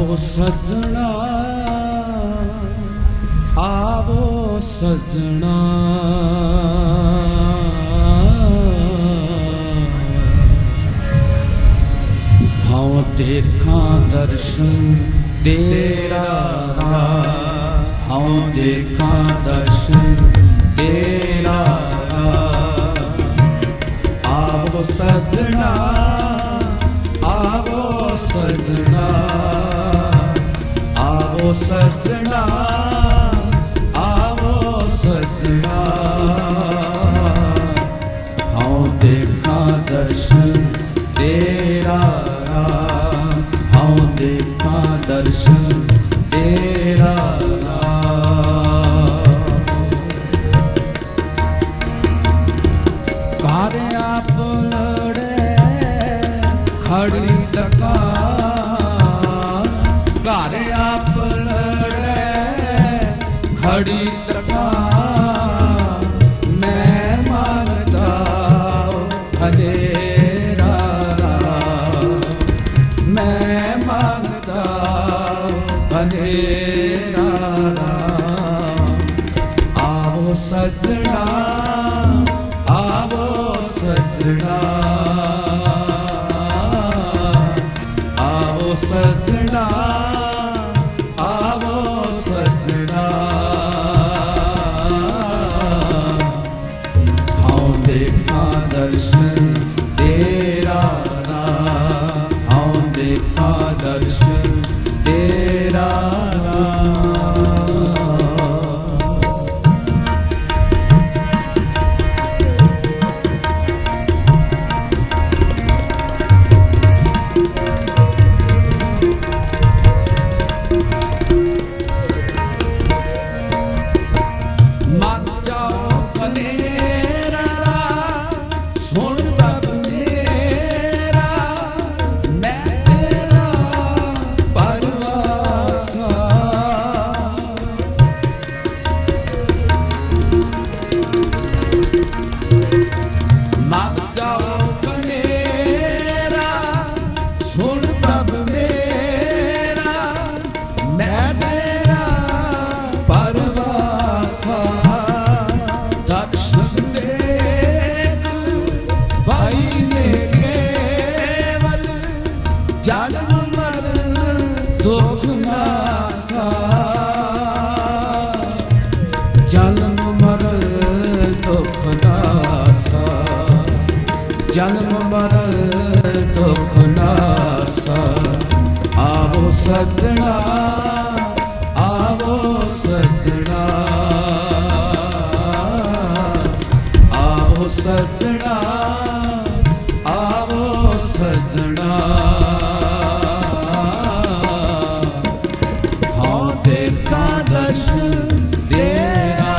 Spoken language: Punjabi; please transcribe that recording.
ਆਵੋ ਸਜਣਾ ਆਵੋ ਸਜਣਾ। ਹਉ ਦੇਖਾਂ ਦਰਸ਼ਨ ਤੇਰਾ ਰਾ ਹਉ ਦੇਖਾਂ ਦਰਸ਼ਨ ਸਜਣਾ, ਆਵੋ ਸਜਣਾ। ਹਉ ਦੇਖਾਂ ਦਰਸ਼ਨ ਤੇਰਾ ਹਉ ਦੇਖਾਂ ਦਰਸ਼ਨ ਤੇਰਾ ਘਰ ਆਪ ਖੜੀ ਟਕਾ ਖੜੀ ਟਕਾ ਮੈਂ ਮੰਗਦਾ ਹਨੇਰਾ ਮੈਂ ਮੰਗਦਾ ਹਨੇਰਾ ਆਵੋ ਸਜਣਾ ਆਵੋ ਸਜਣਾ। ਦੇਖਾਂ ਜਨਮ ਮਰਨ ਦੁਖ ਨਾਸਾ ਆਵੋ ਸਜਣਾ ਆਵੋ ਸਜਣਾ। ਆਵੋ ਸਜਣਾ ਆਵੋ ਸਜਣਾ। ਹਾਂ ਤੇ ਕਾ ਦਰਸ਼ਨ ਤੇਰਾ